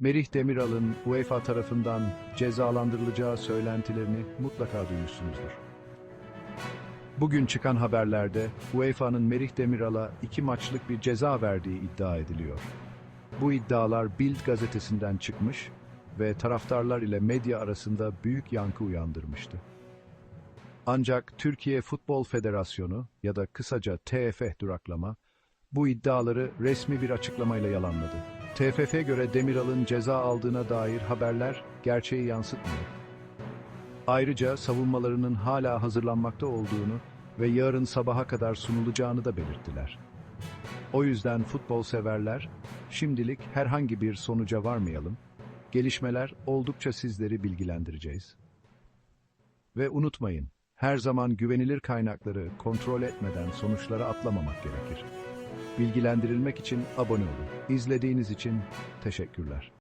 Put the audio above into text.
Merih Demiral'ın UEFA tarafından cezalandırılacağı söylentilerini mutlaka duymuşsunuzdur. Bugün çıkan haberlerde UEFA'nın Merih Demiral'a iki maçlık bir ceza verdiği iddia ediliyor. Bu iddialar Bild gazetesinden çıkmış ve taraftarlar ile medya arasında büyük yankı uyandırmıştı. Ancak Türkiye Futbol Federasyonu ya da kısaca TFF duraklama bu iddiaları resmi bir açıklamayla yalanladı. TFF'e göre Demiral'ın ceza aldığına dair haberler gerçeği yansıtmıyor. Ayrıca savunmalarının hala hazırlanmakta olduğunu ve yarın sabaha kadar sunulacağını da belirttiler. O yüzden futbol severler, şimdilik herhangi bir sonuca varmayalım. Gelişmeler oldukça sizleri bilgilendireceğiz. Ve unutmayın, her zaman güvenilir kaynakları kontrol etmeden sonuçlara atlamamak gerekir. Bilgilendirilmek için abone olun. İzlediğiniz için teşekkürler.